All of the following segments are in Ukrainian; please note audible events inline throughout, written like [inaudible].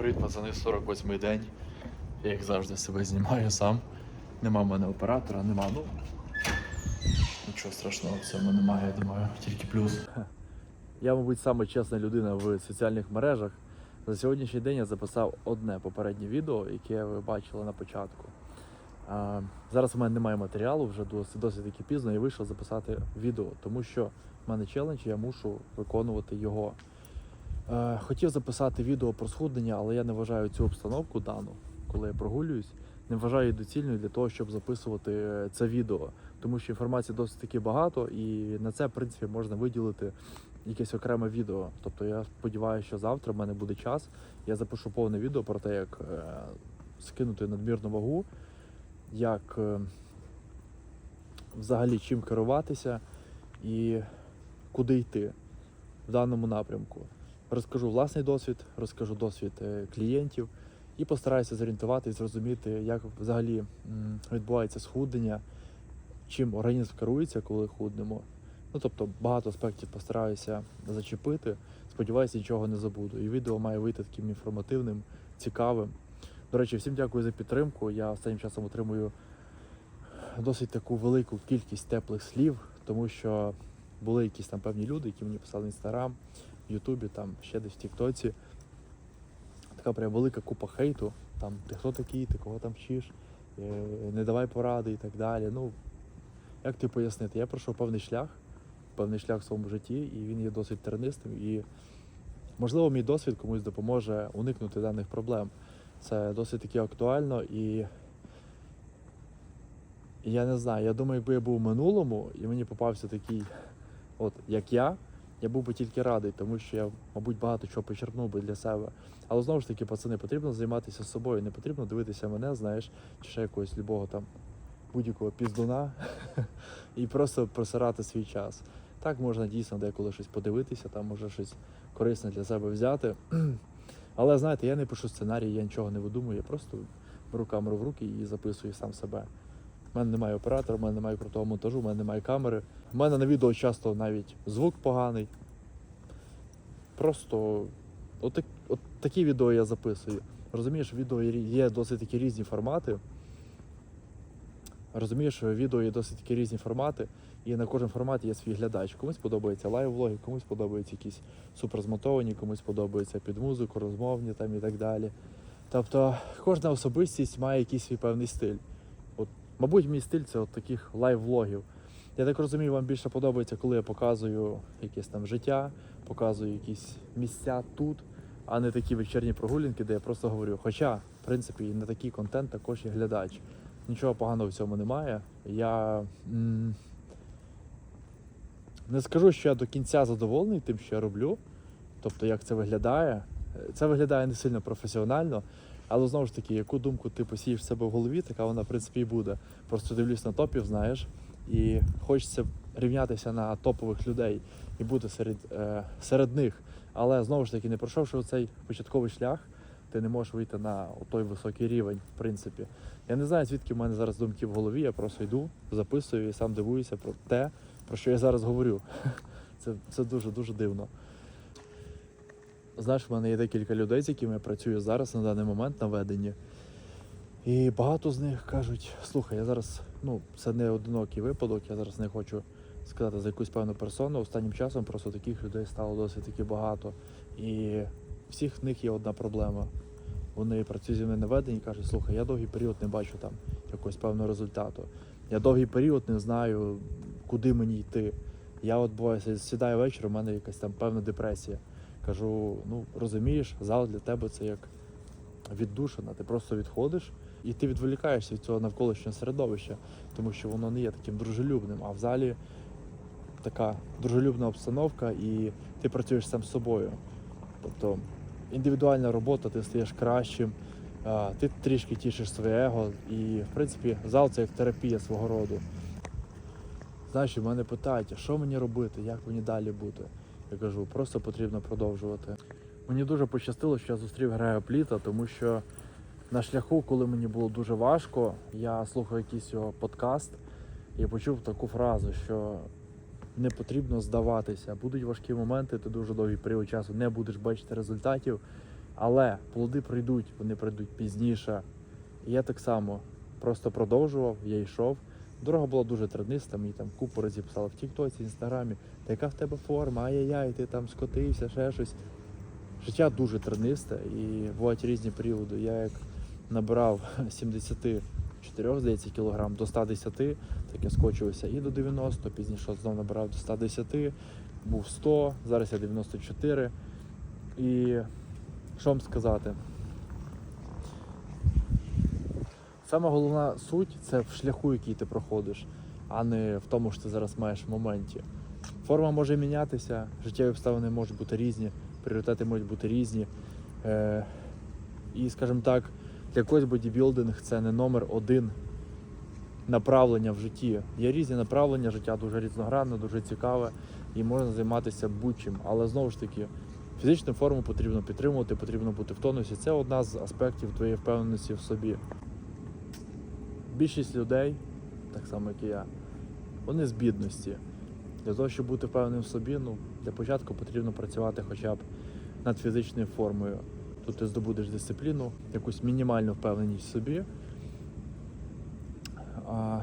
Привіт, пацани, 48-й день. Я як завжди себе знімаю сам. Нема в мене оператора, нема. Ну нічого страшного в цьому немає, я думаю, тільки плюс. Я, мабуть, саме чесна людина в соціальних мережах. За сьогоднішній день я записав одне попереднє відео, яке ви бачили на початку. А, зараз у мене немає матеріалу, вже досить, досить таки пізно, я вийшов записати відео, тому що в мене челендж, я мушу виконувати його. Е, хотів записати відео про схуднення, але я не вважаю цю обстановку дану, коли я прогулююсь, не вважаю доцільною для того, щоб записувати е, це відео. Тому що інформації досить таки багато, і на це, в принципі, можна виділити якесь окреме відео. Тобто я сподіваюся, що завтра в мене буде час. Я запишу повне відео про те, як е, скинути надмірну вагу, як взагалі чим керуватися і куди йти в даному напрямку. Розкажу власний досвід, розкажу досвід е, клієнтів і постараюся зорієнтувати і зрозуміти, як взагалі відбувається схуднення, чим організм керується, коли худнемо. Ну тобто багато аспектів постараюся зачепити. Сподіваюся, нічого не забуду. І відео має вийти таким інформативним, цікавим. До речі, всім дякую за підтримку. Я останнім часом отримую досить таку велику кількість теплих слів, тому що були якісь там певні люди, які мені писали в інстаграм, Ютубі, там ще десь в Тіктоці. Така прям велика купа хейту. Там ти хто такий, ти кого там вчиш, е, не давай поради і так далі. Ну, як ти пояснити? Я пройшов певний шлях, певний шлях в своєму житті, і він є досить тернистим. І, можливо, мій досвід комусь допоможе уникнути даних проблем. Це досить таки актуально і я не знаю, я думаю, якби я був в минулому і мені попався такий, от як я, я був би тільки радий, тому що я, мабуть, багато чого почерпнув би для себе. Але знову ж таки, пацани, потрібно займатися собою, не потрібно дивитися мене, знаєш, чи ще якогось любого там будь-якого піздуна [laughs] і просто просирати свій час. Так можна дійсно деколи щось подивитися, там може щось корисне для себе взяти. [clears throat] Але знаєте, я не пишу сценарій, я нічого не видумую, я просто беру камеру в руки і записую сам себе. У мене немає оператора, у мене немає крутого монтажу, у мене немає камери. У мене на відео часто навіть звук поганий. Просто от, от такі відео я записую. Розумієш, відео є- досить такі різні формати. Розумієш, відео є досить такі різні формати, і на кожен формат є свій глядач. Комусь подобаються лайв-влоги, комусь подобаються якісь суперзмонтовані, комусь подобаються під музику, розмовні там і так далі. Тобто кожна особистість має якийсь свій певний стиль. Мабуть, мій стиль це от таких лайв-влогів. Я так розумію, вам більше подобається, коли я показую якесь там життя, показую якісь місця тут, а не такі вечірні прогулянки, де я просто говорю. Хоча, в принципі, і на такий контент також є глядач. Нічого поганого в цьому немає. Я м, не скажу, що я до кінця задоволений тим, що я роблю. Тобто, як це виглядає. Е, Це виглядає не сильно професіонально, але знову ж таки, яку думку ти посієш в себе в голові, така вона, в принципі, і буде. Просто дивлюсь на топів, знаєш, і хочеться рівнятися на топових людей і бути серед, е, серед них. Але знову ж таки, не пройшовши цей початковий шлях, ти не можеш вийти на той високий рівень, в принципі. Я не знаю, звідки в мене зараз думки в голові, я просто йду, записую і сам дивуюся про те, про що я зараз говорю. [laughs] Це, це дуже-дуже дивно. Знаєш, в мене є декілька людей, з якими я працюю зараз на даний момент на веденні. І багато з них кажуть: слухай, я зараз, ну, це не одинокий випадок, я зараз не хочу сказати за якусь певну персону. Останнім часом просто таких людей стало досить таки багато. І всіх в них є одна проблема. Вони працюють зі мною на веденні і кажуть, слухай, я довгий період не бачу там якогось певного результату. Я довгий період не знаю, куди мені йти. Я от буває, сідаю ввечері, у мене якась там певна депресія. Кажу, ну розумієш, зал для тебе це як віддушина. Ти просто відходиш і ти відволікаєшся від цього навколишнього середовища, тому що воно не є таким дружелюбним. А в залі така дружелюбна обстановка, і ти працюєш сам з собою. Тобто індивідуальна робота, ти стаєш кращим, ти трішки тішиш своє его, і в принципі зал це як терапія свого роду. Знаєш, і мене питають, що мені робити, як мені далі бути? Я кажу, просто потрібно продовжувати. Мені дуже пощастило, що я зустрів Грея Пліта, тому що на шляху, коли мені було дуже важко, я слухав якийсь його подкаст і почув таку фразу, що не потрібно здаватися. Будуть важкі моменти, ти дуже довгий період часу не будеш бачити результатів, Але плоди прийдуть, вони прийдуть пізніше. І я так само просто продовжував, я йшов. Дорога була дуже терниста, мені там купу разів писали в Тіктоці, Інстаграмі, та яка в тебе форма, ай-яй-яй, ти там скотився, ще щось. Життя дуже тернисте і бувають різні періоди. Я як набирав [laughs] 74, здається, кілограм до 110, так я скочувався і до 90, пізніше знову набирав до 110, був 100, зараз я 94. І що вам сказати? Сама головна суть це в шляху, який ти проходиш, а не в тому, що ти зараз маєш в моменті. Форма може мінятися, життєві обставини можуть бути різні, пріоритети можуть бути різні. Е, і, скажімо так, для когось бодібілдинг це не номер один направлення в житті. Є різні направлення, життя дуже різногранне, дуже цікаве і можна займатися будь-чим. Але знову ж таки, фізичну форму потрібно підтримувати, потрібно бути в тонусі. Це одна з аспектів твоєї впевненості в собі. Більшість людей, так само як і я, вони з бідності. Для того, щоб бути впевненим в собі, ну, для початку потрібно працювати хоча б над фізичною формою. Тут ти здобудеш дисципліну, якусь мінімальну впевненість в собі. А,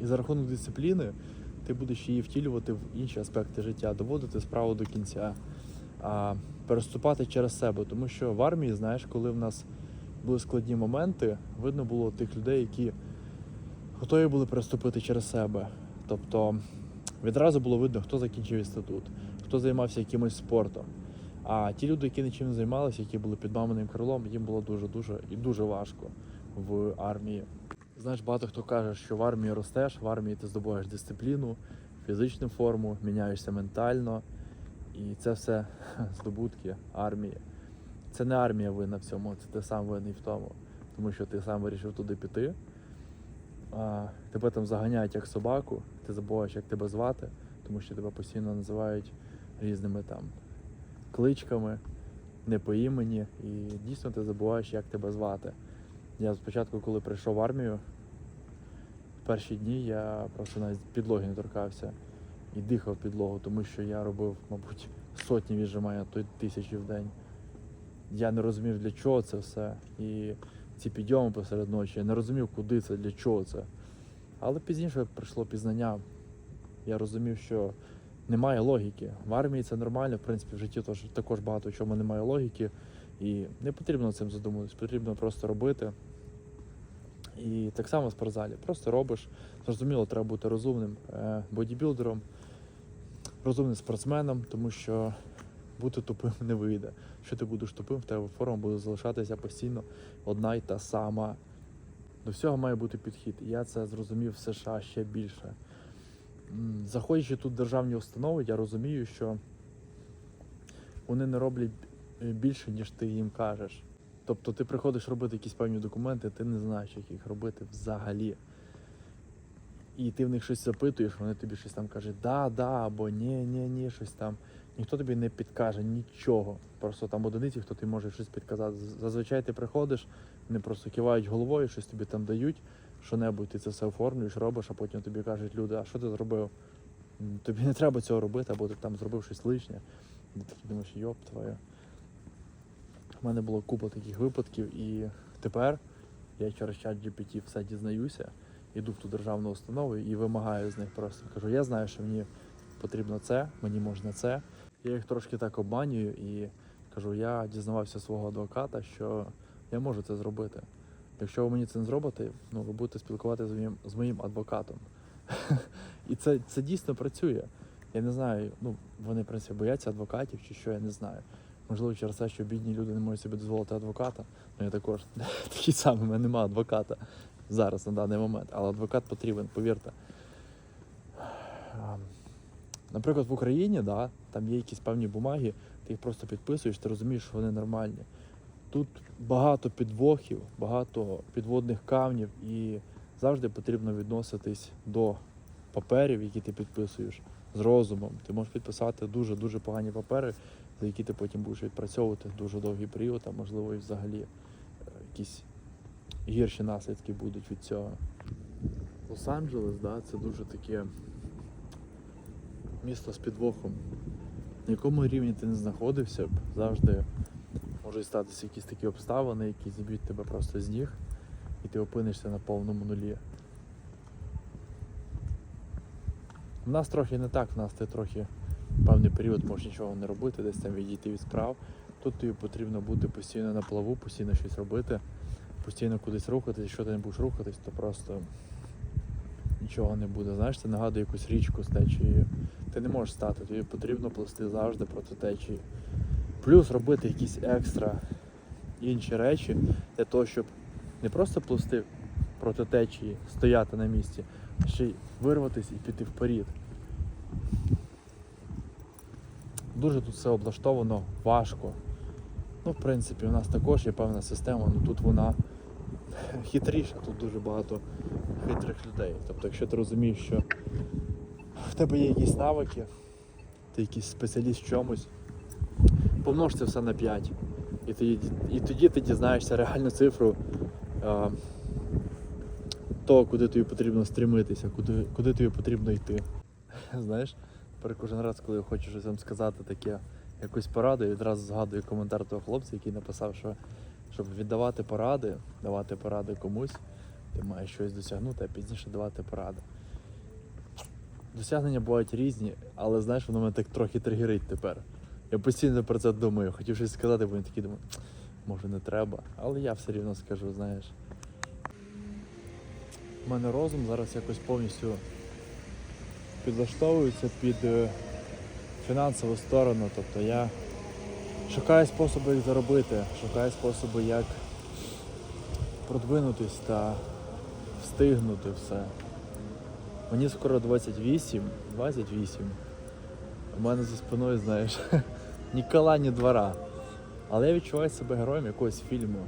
і за рахунок дисципліни ти будеш її втілювати в інші аспекти життя, доводити справу до кінця, а, переступати через себе. Тому що в армії, знаєш, коли в нас були складні моменти, видно було тих людей, які готові були переступити через себе. Тобто відразу було видно, хто закінчив інститут, хто займався якимось спортом. А ті люди, які нічим не займалися, які були під маминим крилом, їм було дуже-дуже і дуже важко в армії. Знаєш, багато хто каже, що в армії ростеш, в армії ти здобуваєш дисципліну, фізичну форму, міняєшся ментально. І це все [laughs] здобутки армії. Це не армія винна в цьому, це ти сам винний в тому, тому що ти сам вирішив туди піти. А, тебе там заганяють як собаку, ти забуваєш, як тебе звати, тому що тебе постійно називають різними там кличками, не по імені, і дійсно ти забуваєш, як тебе звати. Я спочатку, коли прийшов в армію, в перші дні я просто навіть підлоги не торкався і дихав підлогу, тому що я робив, мабуть, сотні віджимань, а то й тисячі в день. Я не розумів, для чого це все. І ці підйоми посеред ночі, я не розумів, куди це, для чого це. Але пізніше прийшло пізнання. Я розумів, що немає логіки. В армії це нормально, в принципі, в житті тож, також багато в чому немає логіки. І не потрібно цим задумуватись, потрібно просто робити. І так само в спортзалі. Просто робиш. Зрозуміло, треба бути розумним е, бодібілдером, розумним спортсменом, тому що бути тупим не вийде. Якщо ти будеш тупим, в тебе форма буде залишатися постійно одна й та сама. До всього має бути підхід. Я це зрозумів в США ще більше. Заходячи тут в державні установи, я розумію, що вони не роблять е, більше, ніж ти їм кажеш. Тобто ти приходиш робити якісь певні документи, ти не знаєш, як їх робити взагалі. І ти в них щось запитуєш, вони тобі щось там кажуть, да, да, або ні, ні, ні, щось там. Ніхто тобі не підкаже нічого. Просто там одиниці, хто тобі може щось підказати. Зазвичай ти приходиш, вони просто кивають головою, щось тобі там дають, що-небудь, ти це все оформлюєш, робиш, а потім тобі кажуть люди, а що ти зробив? Тобі не треба цього робити, або ти там зробив щось лишнє. І ти думаєш, йоп твоє. У мене було купа таких випадків, і тепер я через чат GPT все дізнаюся, іду в ту державну установу і вимагаю з них просто. Кажу, я знаю, що мені потрібно це, мені можна це. Я їх трошки так обманюю і кажу, я дізнавався свого адвоката, що я можу це зробити. Якщо ви мені це не зробите, ну ви будете спілкуватися з моїм, з моїм адвокатом. [laughs] І це, це дійсно працює. Я не знаю, ну вони в принципі бояться адвокатів чи що, я не знаю. Можливо, через те, що бідні люди не можуть собі дозволити адвоката. Ну я також [laughs] такий самий, у мене немає адвоката зараз на даний момент, але адвокат потрібен, повірте. Наприклад, в Україні, да, там є якісь певні бумаги, ти їх просто підписуєш, ти розумієш, що вони нормальні. Тут багато підвохів, багато підводних камнів, і завжди потрібно відноситись до паперів, які ти підписуєш, з розумом. Ти можеш підписати дуже-дуже погані папери, за які ти потім будеш відпрацьовувати дуже довгий період, а можливо і взагалі е, якісь гірші наслідки будуть від цього. Лос-Анджелес, да, це дуже таке місто з підвохом. На якому рівні ти не знаходився б, завжди можуть статися якісь такі обставини, які зіб'ють тебе просто з ніг, і ти опинишся на повному нулі. У нас трохи не так, в нас ти трохи певний період можеш нічого не робити, десь там відійти від справ. Тут тобі потрібно бути постійно на плаву, постійно щось робити, постійно кудись рухатись. Якщо ти не будеш рухатись, то просто нічого не буде. Знаєш, це нагадує якусь річку з течією. Ти не можеш стати, тобі потрібно плисти завжди проти течії. Плюс робити якісь екстра інші речі для того, щоб не просто пливти проти течії, стояти на місці, а ще й вирватися і піти вперед. Дуже тут все облаштовано важко. Ну, в принципі, у нас також є певна система, але тут вона [laughs] хитріша, тут дуже багато хитрих людей. Тобто, якщо ти розумієш, що в тебе є якісь навики, ти якийсь спеціаліст в чомусь, помнож це все на 5. І, ти, і тоді ти дізнаєшся реальну цифру а, того, куди тобі потрібно стремитися, куди, куди тобі потрібно йти. [laughs] Знаєш, тепер кожен раз, коли я хочу щось вам сказати таке, якусь пораду, я відразу згадую коментар того хлопця, який написав, що щоб віддавати поради, давати поради комусь, ти маєш щось досягнути, а пізніше давати поради. Досягнення бувають різні, але знаєш, воно мене так трохи тригерить тепер. Я постійно про це думаю, хотів щось сказати, бо він такий думаю, може не треба, але я все рівно скажу, знаєш. У мене розум зараз якось повністю підлаштовується під е, фінансову сторону. Тобто я шукаю способи, як заробити, шукаю способи, як продвинутись та встигнути все. Мені скоро 28, 28. У мене за спиною, знаєш, [laughs] ні кола, ні двора. Але я відчуваю себе героєм якогось фільму.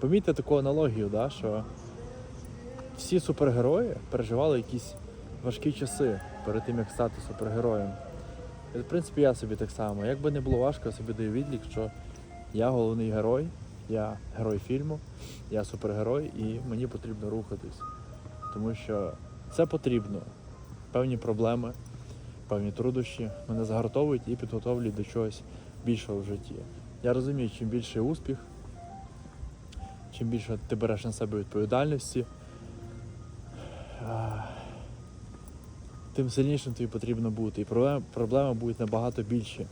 Помітьте таку аналогію, да, що всі супергерої переживали якісь важкі часи перед тим, як стати супергероєм. І, в принципі, я собі так само. Як би не було важко, я собі даю відлік, що я головний герой, я герой фільму, я супергерой і мені потрібно рухатись. Тому що це потрібно. Певні проблеми, певні труднощі мене загартовують і підготовлюють до чогось більшого в житті. Я розумію, чим більший успіх, чим більше ти береш на себе відповідальності, тим сильнішим тобі потрібно бути. І проблеми, проблеми будуть набагато більші,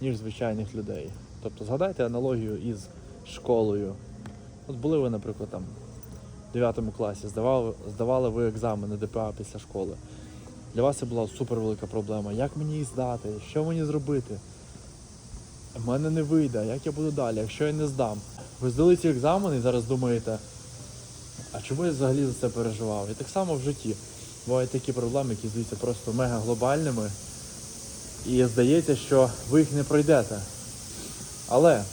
ніж звичайних людей. Тобто згадайте аналогію із школою. От були ви, наприклад, там 9 класі, здавали, здавали ви екзамени ДПА після школи. Для вас це була супер велика проблема. Як мені її здати? Що мені зробити? В мене не вийде, як я буду далі, якщо я не здам. Ви здали ці екзамени і зараз думаєте, а чому я взагалі за це переживав? І так само в житті. Бувають такі проблеми, які здаються просто мега глобальними. І здається, що ви їх не пройдете. Але,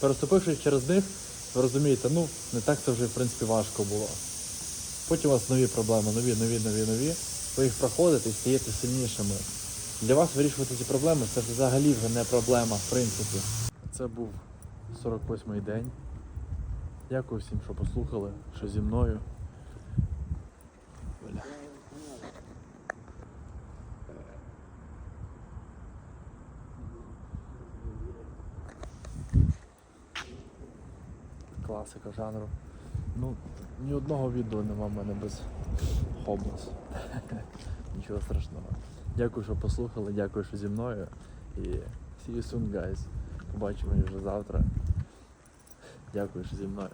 переступивши через них, ви розумієте, ну, не так це вже в принципі важко було. Потім у вас нові проблеми, нові, нові, нові, нові. Ви їх проходите і стаєте сильнішими. Для вас вирішувати ці проблеми це взагалі вже не проблема, в принципі. Це був 48-й день. Дякую всім, що послухали, що зі мною. Класика жанру. Ну, ні одного відео нема в мене без хоблес. [laughs] Нічого страшного. Дякую, що послухали, дякую, що зі мною. І see you soon, guys. Побачимо вже завтра. Дякую, що зі мною.